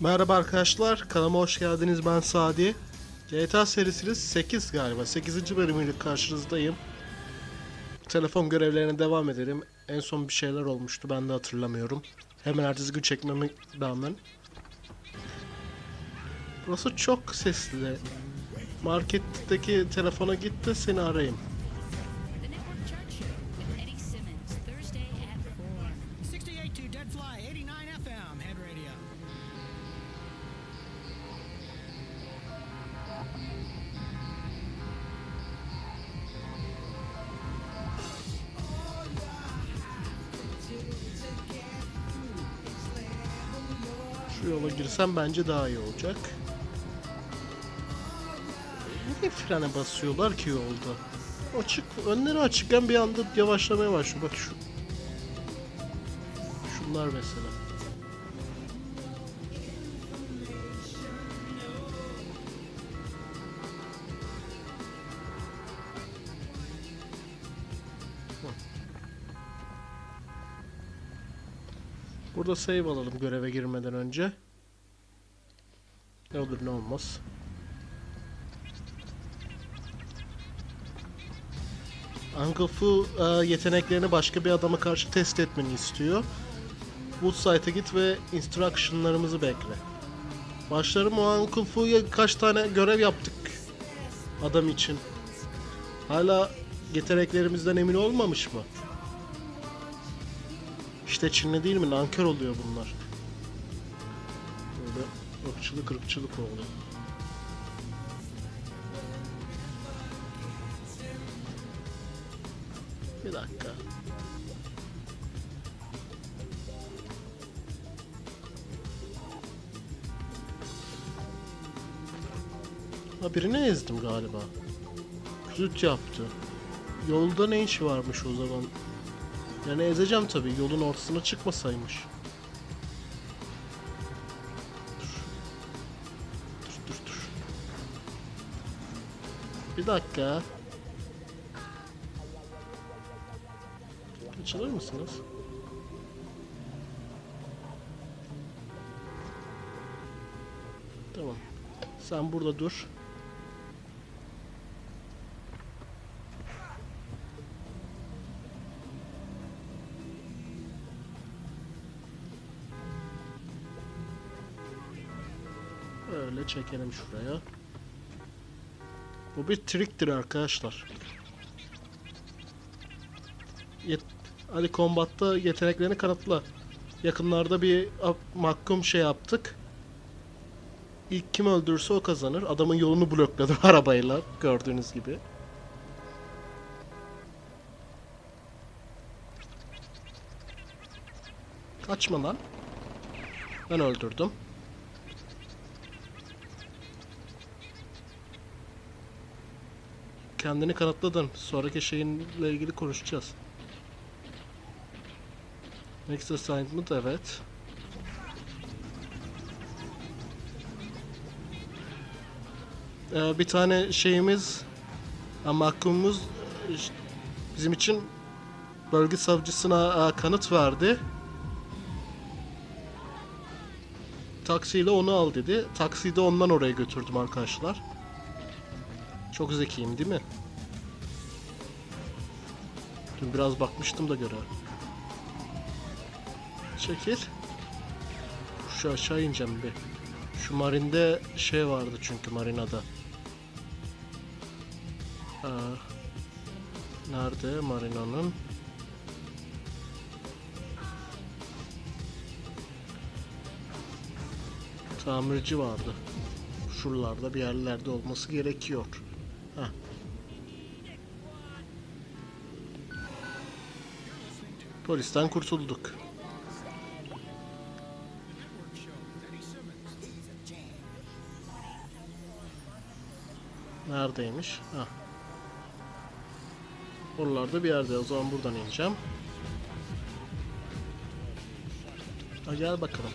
Merhaba arkadaşlar, kanalıma hoş geldiniz. Ben Sadi. GTA serisinin 8 galiba, 8. bölümüyle karşınızdayım. Telefon görevlerine devam edelim. En son bir şeyler olmuştu, ben de hatırlamıyorum. Hemen ertesi gün çekmeme rağmen. Burası çok sesli. Marketteki telefona git de seni arayayım. Girsem bence daha iyi olacak. Niye frene basıyorlar ki yolda? Açık, önleri açıkken bir anda yavaşlamaya başlıyor. Bak şu. Şunlar mesela. Burada save alalım göreve girmeden önce. Ne olur ne olmaz. Uncle Fu e, yeteneklerini başka bir adama karşı test etmeni istiyor. Woodsite'a git ve instructionlarımızı bekle. Başlarım o Uncle Fu'ya kaç tane görev yaptık adam için. Hala yeteneklerimizden emin olmamış mı? İşte Çinli değil mi? Nankör oluyor bunlar. Böyle ırkçılık ırkçılık oluyor. Bir dakika. Ha birini ezdim galiba. Küzüt yaptı. Yolda ne işi varmış o zaman? Yani ezeceğim tabii. Yolun ortasına çıkmasaymış. Bir dakika. Açılır mısınız? Tamam. Sen burada dur. Öyle çekelim şuraya. Bu bir triktir arkadaşlar. Yet Ali Combat'ta yeteneklerini kanıtla. Yakınlarda bir mahkum şey yaptık. İlk kim öldürürse o kazanır. Adamın yolunu blokladı arabayla gördüğünüz gibi. Kaçma lan. Ben öldürdüm. Kendini kanıtladın. Sonraki şeyinle ilgili konuşacağız. Next assignment evet. Ee, bir tane şeyimiz ha, mahkumumuz e, bizim için bölge savcısına e, kanıt verdi. Taksiyle onu al dedi. Taksiyi de ondan oraya götürdüm arkadaşlar. Çok zekiyim değil mi? Dün biraz bakmıştım da göre. Çekil. Şu aşağı ineceğim bir. Şu marinde şey vardı çünkü marinada. Aa, nerede marinanın? Tamirci vardı. Şuralarda bir yerlerde olması gerekiyor. Polisten kurtulduk. Neredeymiş? Ha. Oralarda bir yerde. O zaman buradan ineceğim. Ha, gel bakalım.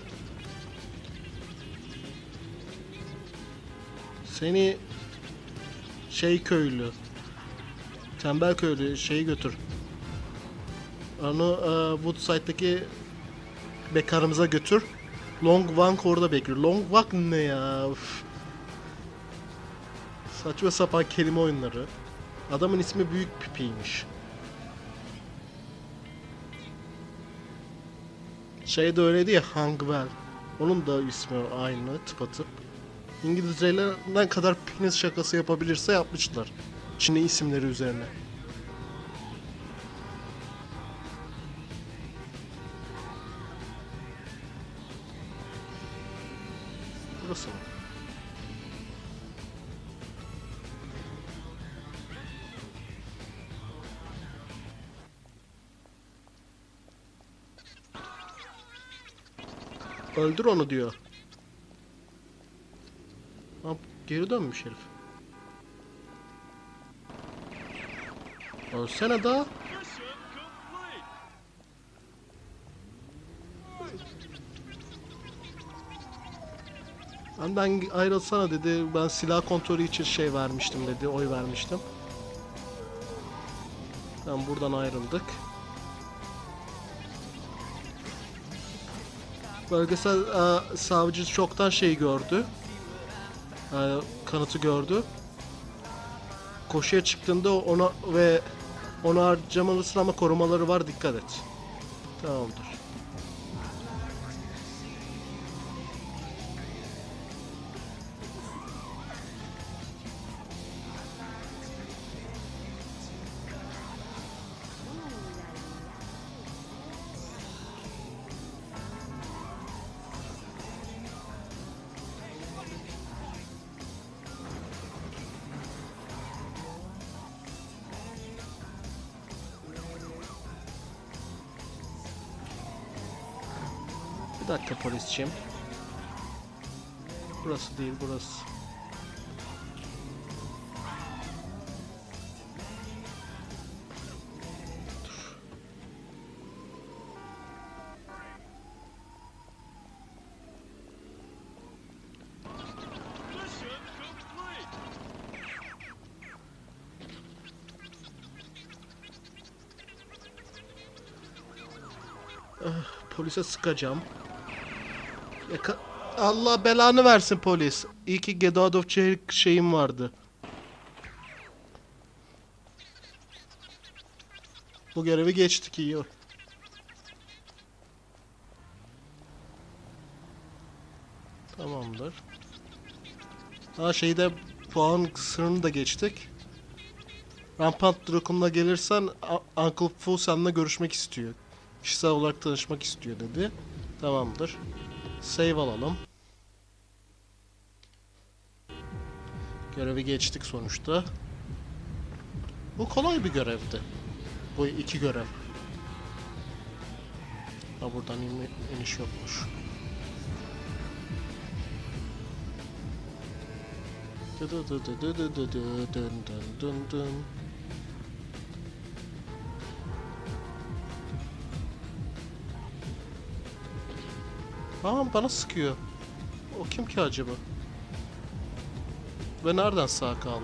Seni şey köylü tembel köylü şeyi götür. Onu e, Woodside'daki bekarımıza götür. Long Walk orada bekliyor. Long Walk ne ya? Üf. Saçma sapan kelime oyunları. Adamın ismi Büyük Pipi'ymiş. Şey de öyleydi ya Hangwell. Onun da ismi aynı tıpatıp. İngilizceyle ne kadar penis şakası yapabilirse yapmışlar. Çin'e isimleri üzerine. Öldür onu diyor. Lan geri dönmüş herif. Ölsene daha. Benden ayrılsana dedi. Ben silah kontrolü için şey vermiştim dedi. Oy vermiştim. Tamam buradan ayrıldık. Bölgesel e, savcı çoktan şey gördü. E, kanıtı gördü. Koşuya çıktığında ona ve onu harcamalısın ama korumaları var dikkat et. Tamamdır. Polisçim. Burası değil burası. Ah, polise sıkacağım. Yaka- Allah belanı versin polis. İyi ki Get of Jail şeyim vardı. Bu görevi geçtik iyi. Tamamdır. Ha şeyde puan sınırını da geçtik. Rampant Dracon'la gelirsen Uncle Fu seninle görüşmek istiyor. Kişisel olarak tanışmak istiyor dedi. Tamamdır. Save alalım. Görevi geçtik sonuçta. Bu kolay bir görevdi. Bu iki görev. Ha buradan in iniş yokmuş. Dın dın dın dın dın dın dın dın. Aa bana sıkıyor. O kim ki acaba? Ve nereden sağ kaldı?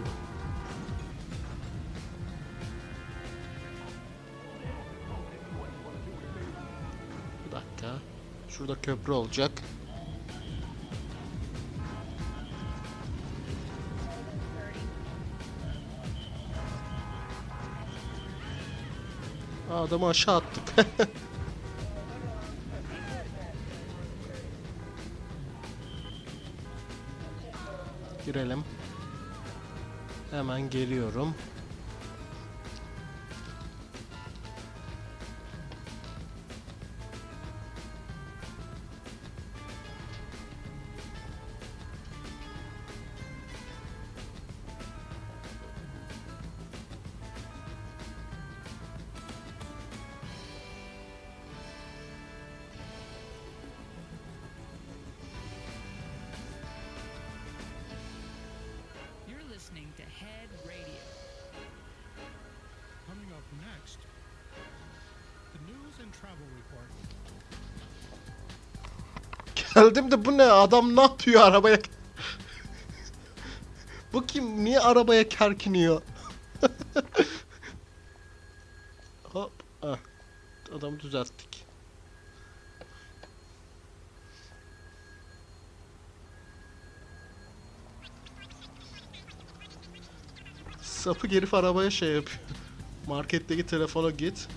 Bir dakika. Şurada köprü olacak. Adamı aşağı attık. Girelim. Hemen geliyorum. Geldim de bu ne? Adam ne yapıyor arabaya? bu kim? Niye arabaya kerkiniyor? Hop. Ah. Adamı düzelttik. Sapı geri arabaya şey yapıyor. Marketteki telefona git.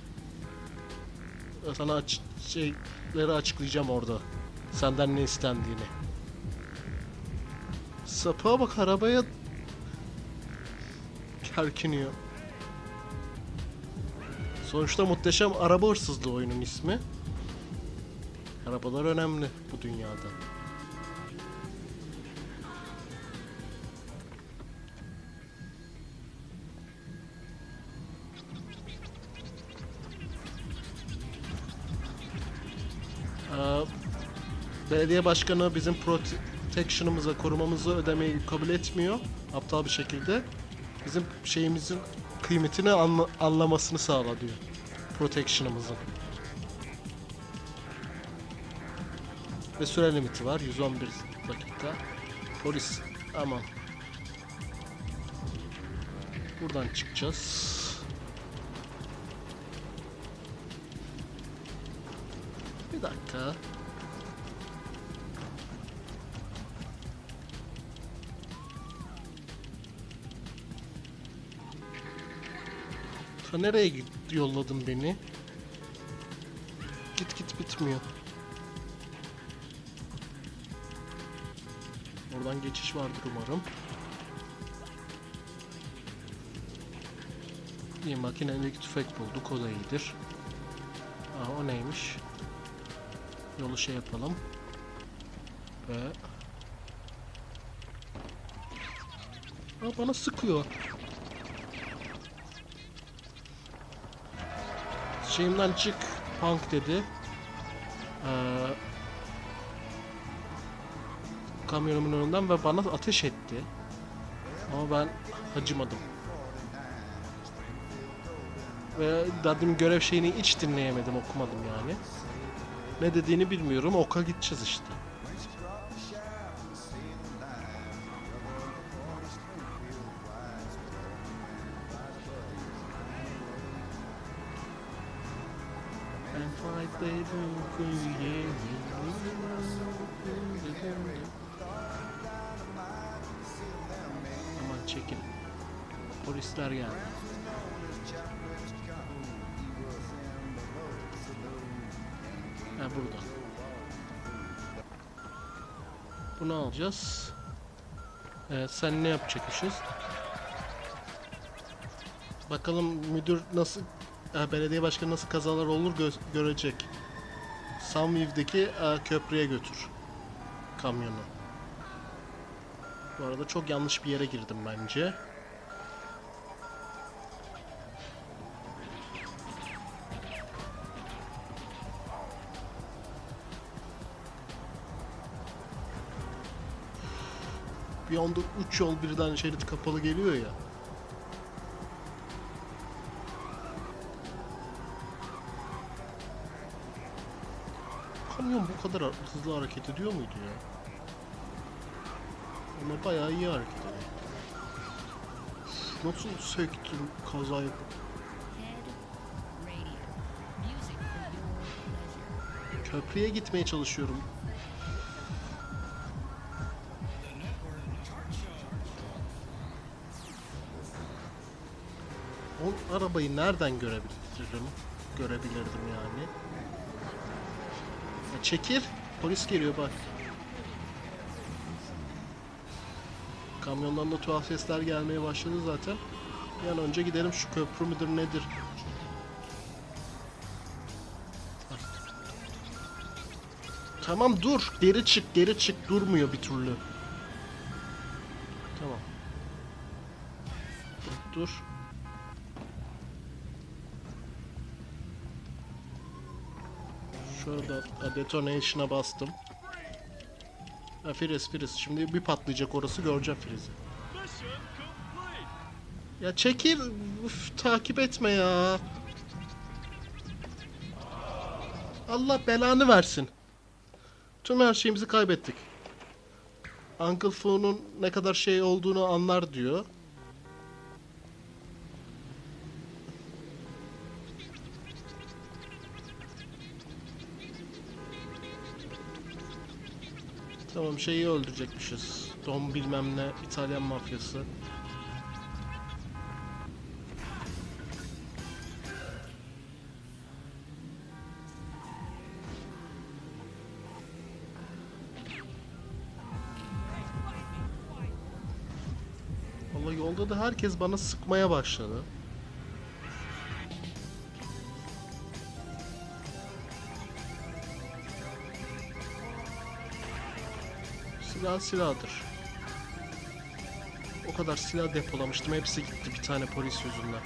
Sana aç şeyleri açıklayacağım orada. Senden ne istendiğini. Sapığa bak arabaya kerkiniyor. Sonuçta muhteşem araba hırsızlığı oyunun ismi. Arabalar önemli bu dünyada. Belediye başkanı bizim protection'ımıza, korumamızı ödemeyi kabul etmiyor. Aptal bir şekilde. Bizim şeyimizin kıymetini anla- anlamasını sağla diyor. Protection'ımızın. Ve süre limiti var. 111 dakika. Polis. Aman. Buradan çıkacağız. Bir dakika. Nereye git- yolladın beni? Git git bitmiyor. Oradan geçiş vardır umarım. İyi makinelik tüfek bulduk o da iyidir. Aa, o neymiş? Yolu şey yapalım. Ve... Aa, bana sıkıyor. Şeyimden çık punk dedi. Ee, kamyonumun önünden ve bana ateş etti. Ama ben acımadım. Ve dedim görev şeyini hiç dinleyemedim, okumadım yani. Ne dediğini bilmiyorum, oka gideceğiz işte. And fight baby, Aman çekin. Polisler geldi. Ha burada. Bunu alacağız. Evet sen ne yapacakmışız? Bakalım müdür nasıl e, belediye başkanı nasıl kazalar olur gö- görecek. Sunweave'deki e, köprüye götür kamyonu. Bu arada çok yanlış bir yere girdim bence. Bir anda üç yol birden şerit kapalı geliyor ya. Bu kadar hızlı hareket ediyor muydu ya? Ama bayağı iyi hareket ediyor. Nasıl söktüm kaza yapıp köprüye gitmeye çalışıyorum. O arabayı nereden görebilirim? Görebilirdim yani. Çekil. Polis geliyor bak. Kamyondan da tuhaf sesler gelmeye başladı zaten. Bir an önce gidelim şu köprü müdür nedir? Tamam dur. Geri çık, geri çık. Durmuyor bir türlü. Tamam. Dur. Şurada detonation'a bastım. Ha Firiz Firiz. Şimdi bir patlayacak orası göreceğim Firiz'i. Ya çekil. Uf, takip etme ya. Allah belanı versin. Tüm her şeyimizi kaybettik. Uncle Fu'nun ne kadar şey olduğunu anlar diyor. Tamam şeyi öldürecekmişiz. Don bilmem ne İtalyan mafyası. Valla yolda da herkes bana sıkmaya başladı. Silah silahdır. O kadar silah depolamıştım. Hepsi gitti bir tane polis yüzünden.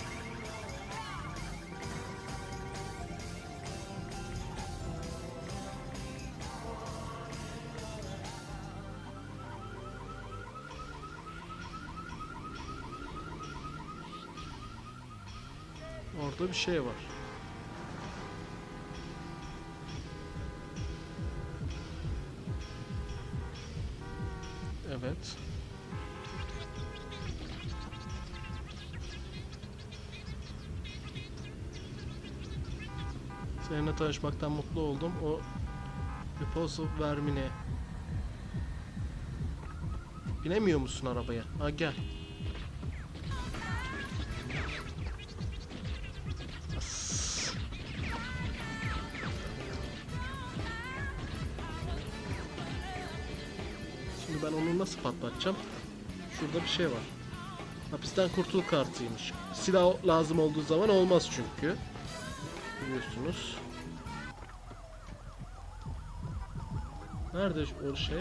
Orada bir şey var. Tanışmaktan mutlu oldum. O Riposo Vermine. Binemiyor musun arabaya? Ha gel. Şimdi ben onu nasıl patlatacağım? Şurada bir şey var. Hapisten kurtul kartıymış. Silah lazım olduğu zaman olmaz çünkü. Biliyorsunuz. Nerede o şey?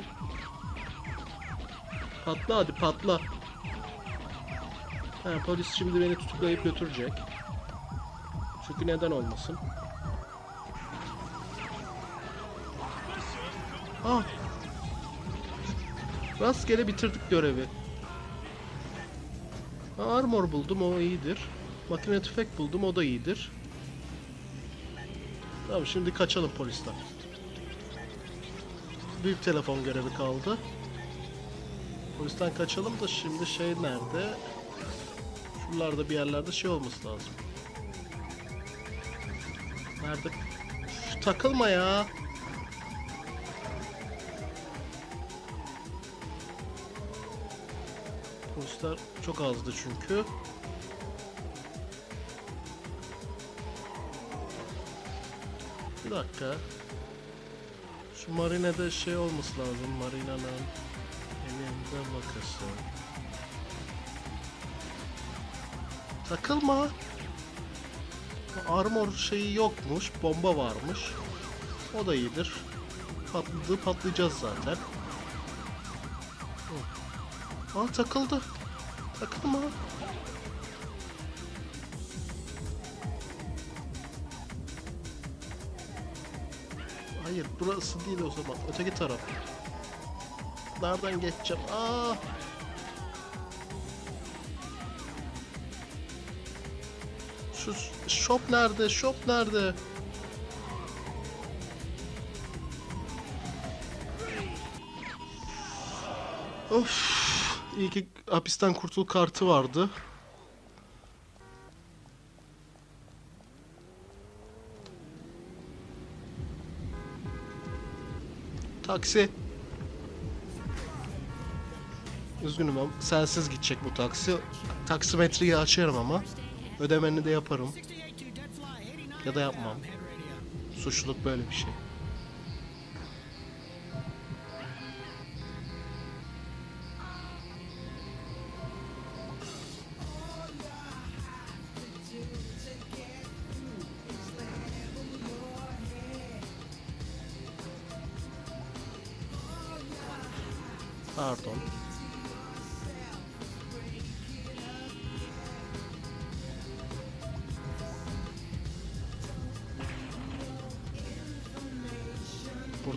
Patla hadi patla. Ha, polis şimdi beni tutuklayıp götürecek. Çünkü neden olmasın? Ah! Rastgele bitirdik görevi. Armor buldum o iyidir. Makine tüfek buldum o da iyidir. Tamam şimdi kaçalım polisten. Büyük telefon görevi kaldı. Polisten kaçalım da şimdi şey nerede? Şuralarda bir yerlerde şey olması lazım. Nerede? Üf, takılma ya. Polisler çok azdı çünkü. Bir dakika. Şu marinede şey olması lazım. Marina'nın elinde bakası. Takılma. Armor şeyi yokmuş. Bomba varmış. O da iyidir. Patladı patlayacağız zaten. Aa takıldı. Takılma. Burası değil o zaman. Öteki taraf. Nereden geçeceğim? Aa! Şu shop nerede? Shop nerede? Of! İyi ki hapisten kurtul kartı vardı. Taksi. Üzgünüm ama sensiz gidecek bu taksi. Taksimetreyi açarım ama. Ödemeni de yaparım. Ya da yapmam. Suçluluk böyle bir şey.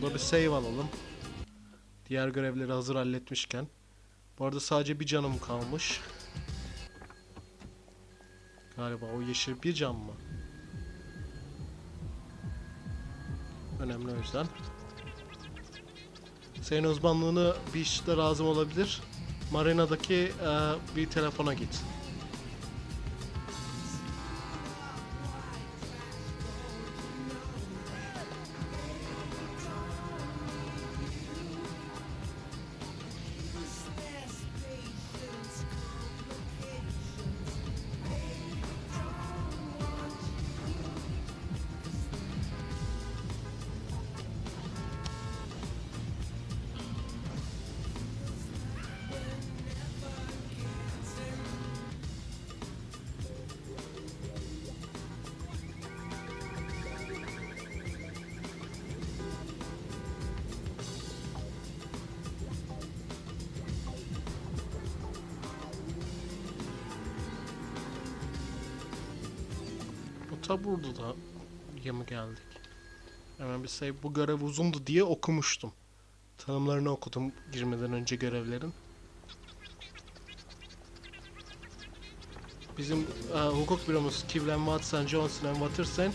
Burada bir save alalım. Diğer görevleri hazır halletmişken. Bu arada sadece bir canım kalmış. Galiba o yeşil bir can mı? Önemli o yüzden. Senin uzmanlığını bir işte lazım olabilir. Marina'daki eee, bir telefona git. Ta burada da ya mı geldik? Hemen bir save. Bu görev uzundu diye okumuştum. Tanımlarını okudum girmeden önce görevlerin. Bizim e, hukuk büromuz Kivlen Watson, Johnson and Watterson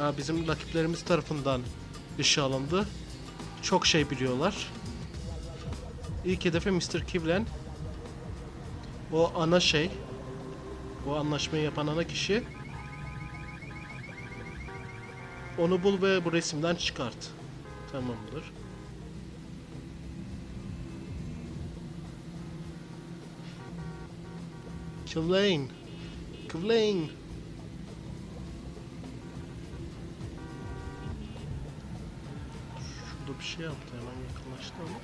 e, bizim rakiplerimiz tarafından işe alındı. Çok şey biliyorlar. İlk hedefi Mr. Kivlen. O ana şey. O anlaşmayı yapan ana kişi. Onu bul ve bu resimden çıkart. Tamamdır. Kivlane. Kivlane. Şurada bir şey yaptı hemen yakınlaştı ama.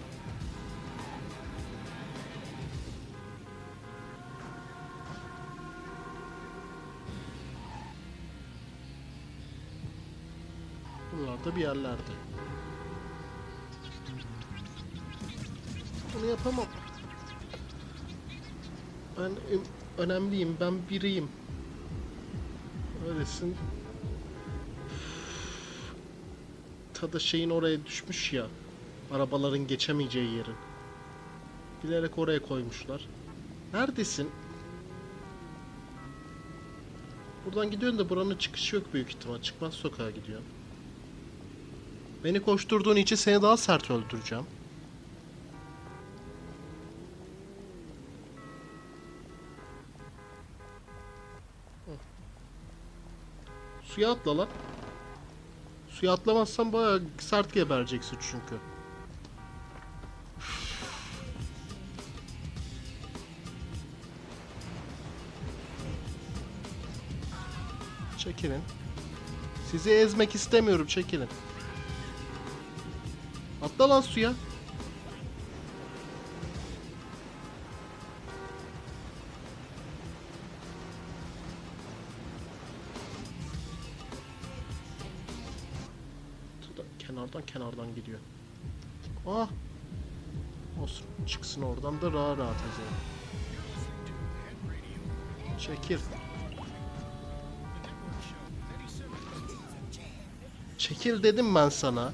Buralarda bir yerlerde. Bunu yapamam. Ben önemliyim. Ben biriyim. Öylesin. Tadı şeyin oraya düşmüş ya. Arabaların geçemeyeceği yerin. Bilerek oraya koymuşlar. Neredesin? Buradan gidiyorsun da buranın çıkışı yok büyük ihtimal. Çıkmaz sokağa gidiyorsun. Beni koşturduğun için seni daha sert öldüreceğim. Suya atla lan. Suya atlamazsan bayağı sert gebereceksin çünkü. Çekilin. Sizi ezmek istemiyorum çekilin. Atla lan suya. Kenardan kenardan gidiyor. Ah. Olsun. Çıksın oradan da rahat rahat ezelim. Çekil. Çekil dedim ben sana.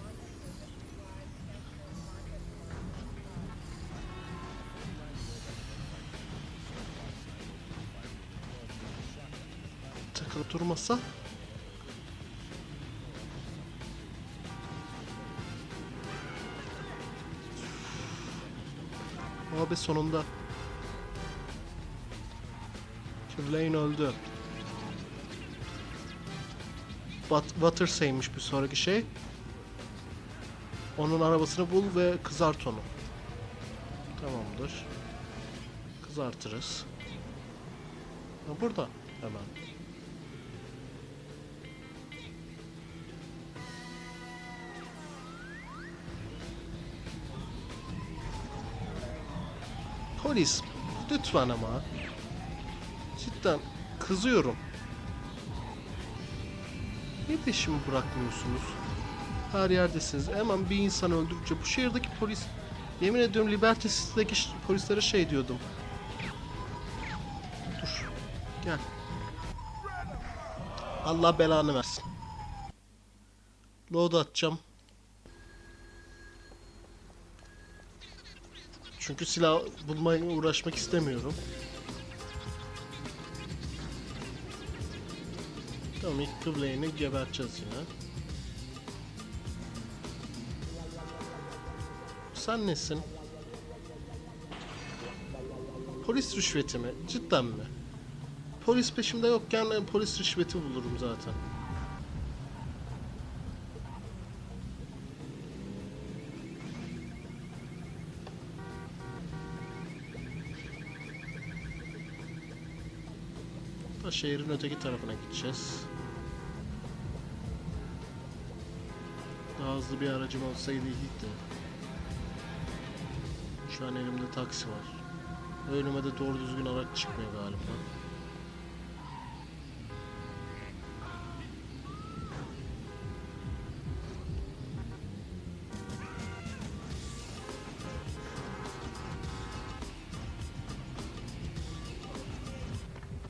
Durmasa. Abi sonunda. Kivlane öldü. Bat Watersay'mış bir sonraki şey. Onun arabasını bul ve kızart onu. Tamamdır. Kızartırız. Ha, burada hemen. Polis, lütfen ama. Cidden kızıyorum. Niye peşimi bırakmıyorsunuz? Her yerdesiniz. Hemen bir insan öldükçe bu şehirdeki polis yemin ediyorum Liberty City'deki polislere şey diyordum. Dur. Gel. Allah belanı versin. Load atacağım. Çünkü silah bulmaya uğraşmak istemiyorum. Tamam ilk kıbleğini geberteceğiz yine. Sen nesin? Polis rüşveti mi? Cidden mi? Polis peşimde yokken polis rüşveti bulurum zaten. Şehrin öteki tarafına gideceğiz. Daha hızlı bir aracım olsaydı iyiydi. Şu an elimde taksi var. Önüme de doğru düzgün araç çıkmıyor galiba.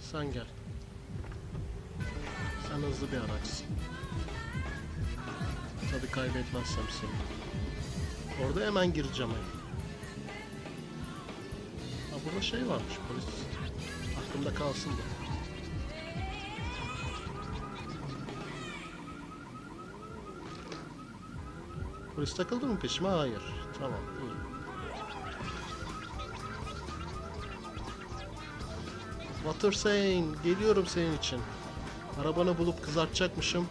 Sen gel. Sen hızlı bir araçsın. Tabii kaybetmezsem seni. Orada hemen gireceğim. Ha burada şey varmış polis. Aklımda kalsın da. Polis takıldı mı peşime? Hayır. Tamam iyi. Watersane geliyorum senin için. Arabanı bulup kızartacakmışım.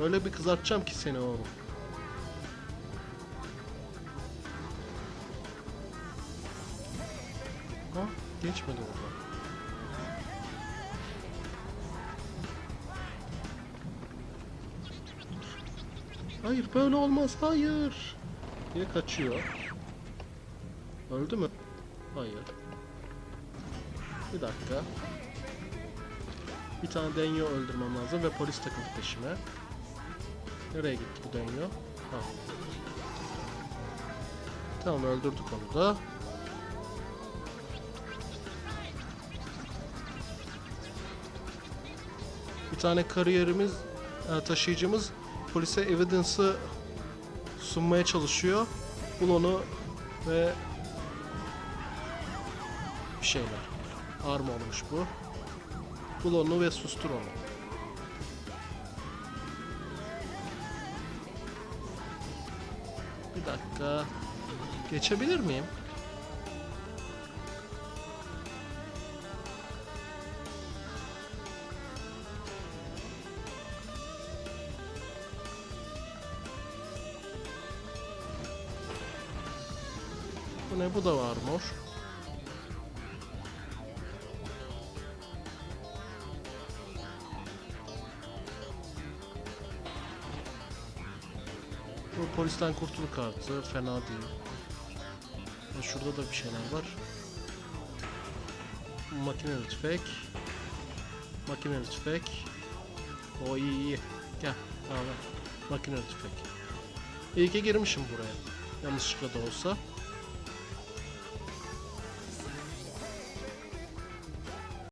Öyle bir kızartacağım ki seni oğlum. Ha? Geçmedi orada. Hayır böyle olmaz hayır. Diye kaçıyor. Öldü mü? Hayır. Bir dakika. Bir tane denyo öldürmem lazım ve polis takıldı peşime. Nereye gitti bu denyo? Ha. Tamam öldürdük onu da. Bir tane kariyerimiz, e, taşıyıcımız polise evidence'ı sunmaya çalışıyor. Bul onu ve bir şeyler. Arma olmuş bu. Bul onu ve sustur onu. Bir dakika. Geçebilir miyim? Bu ne? Bu da var mor. Polisten kurtul kartı fena değil. Ve şurada da bir şeyler var. Makineli tüfek. Makineli tüfek. O iyi iyi. Gel. Makineli tüfek. İyi ki girmişim buraya. Yanlışlıkla da olsa.